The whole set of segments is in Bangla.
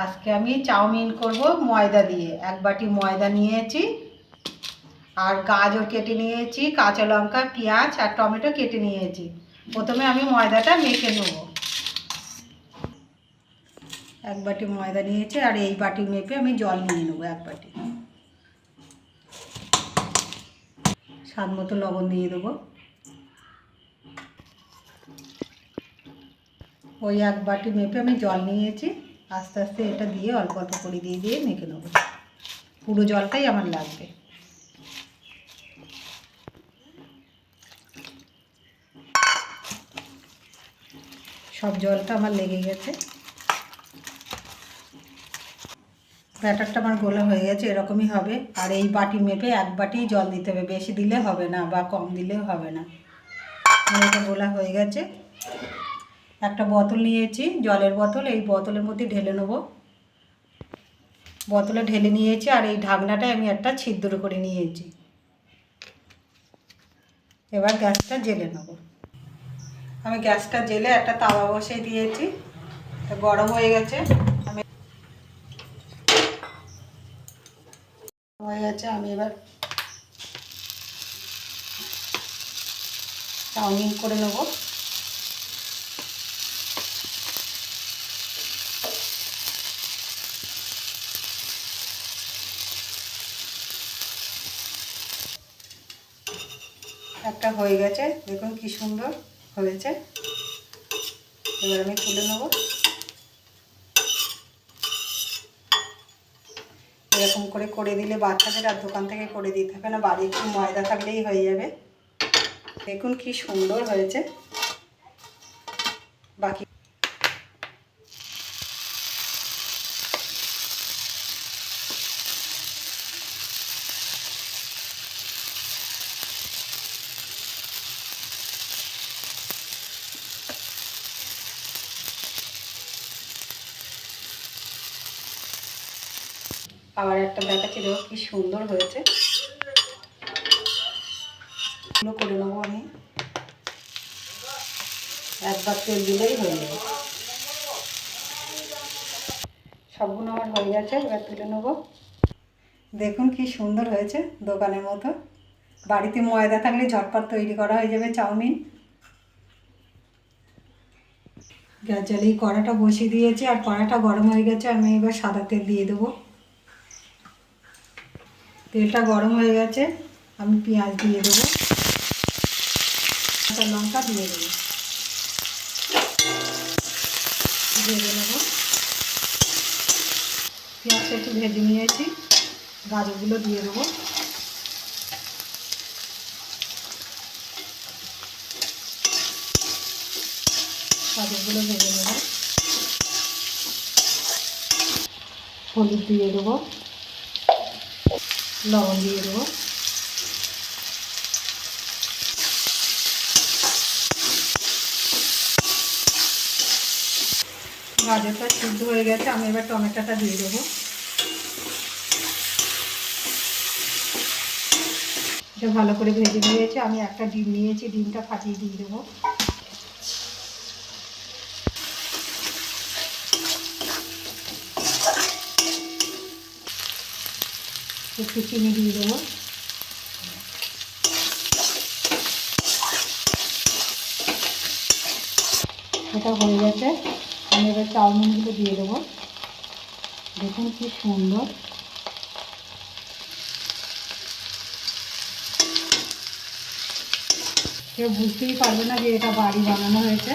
আজকে আমি চাউমিন করব ময়দা দিয়ে। এক বাটি ময়দা নিয়েছি, আর গাজর কেটে নিয়েছি, কাঁচা লঙ্কা, পেঁয়াজ আর টমেটো কেটে নিয়েছি। প্রথমে আমি ময়দাটা মেখে নেব। এক বাটি ময়দা নিয়েছি, আর এই বাটি মেপে আমি জল নিয়ে নেব এক বাটি। স্বাদ মতো লবণ দিয়ে দেবো। ওই এক বাটি মেপে আমি জল নিয়েছি। আস্তে আস্তে এটা দিয়ে অল্প অল্প করে দিয়ে দিয়ে মেখে নেব। পুরো জলটাই আমার লাগবে। সব জলটা আমার লেগে গেছে। ব্যাটারটা আমার গোলা হয়ে গেছে, এরকমই হবে। আর এই বাটি মেপে এক বাটি জল দিতে হবে। বেশি দিলে হবে না বা কম দিলেও হবে না। আমার এটা গোলা হয়ে গেছে। একটা বোতল নিয়েছি, জলের বোতল, এই বোতলের মধ্যে ঢেলে নেব। বোতলে ঢেলে নিয়েছি আর এই ঢাকনাটা আমি একটা ছিদ্র করে নিয়েছি। এবার গ্যাসটা জেলে নেব। আমি গ্যাসটা জেলে একটা তাওয়া বসিয়ে দিয়েছি গরম হয়ে গেছে। আমি হয়ে গেছে, আমি এবার চাউমিন করে নেব। একটা হয়ে গেছে। দেখুন কি সুন্দর হয়েছে। এবার আমি তুলে নেব। এরকম করে করে দিলে বাচ্চাদের আর দোকান থেকে করে দিতে হবে না বাড়ি একটু ময়দা থাকলেই হয়ে যাবে। দেখুন কি সুন্দর হয়েছে। বাকি আবার একটা দেখাচ্ছি দেখো কি সুন্দর হয়েছে। করে নেব আমি। একবার তেল দিলেই হয়ে যাবে। সবগুলো আমার হয়ে গেছে, এবার তুলে নেব। দেখুন কি সুন্দর হয়েছে দোকানের মতো। বাড়িতে ময়দা থাকলে ঝটপট তৈরি করা হয়ে যাবে চাউমিন। গ্যাস কড়াটা বসিয়ে দিয়েছি, আর কড়াটা গরম হয়ে গেছে, আমি এবার সাদা তেল দিয়ে দেবো। তেলটা গরম হয়ে গেছে, আমি পেঁয়াজ দিয়ে দেবো কাঁচা লঙ্কা দিয়ে দেবো। ভেজে নেব। পেঁয়াজটা একটু ভেজে নিয়েছি, গাজরগুলো দিয়ে দেবো। গাজরগুলো ভেজে নেব। হলুদ দিয়ে দেবো। লবণ দিয়ে দেবো। গাজরটা সিদ্ধ হয়ে গেছে, আমি এবার টমেটোটা দিয়ে দেবো। এটা ভালো করে ভেজে নিয়েছে, আমি একটা ডিম নিয়েছি, ডিমটা ফাটিয়ে দিয়ে দেবো। একটু চিনি দিয়ে দেবো। এটা হয়ে গেছে। আমি এবার চাউমিনগুলো দিয়ে দেবো। দেখুন কি সুন্দর। কেউ বুঝতেই পারবে না যে এটা বাড়ি বানানো হয়েছে।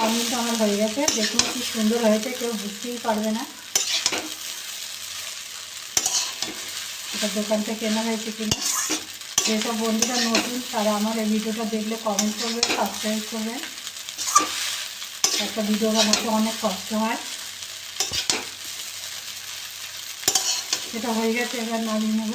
চাউমিনটা আমার হয়ে গেছে। দেখুন কি সুন্দর হয়েছে, কেউ বুঝতেই পারবে না। এটা দোকান থেকে কেনা হয়েছে কিনা। যেসব বন্ধুরা নতুন, তারা আমার এই ভিডিওটা দেখলে কমেন্ট করবে সাবস্ক্রাইব করবে একটা ভিডিও বানাতে অনেক কষ্ট হয়। এটা হয়ে গেছে, এবার নামিয়ে নেব।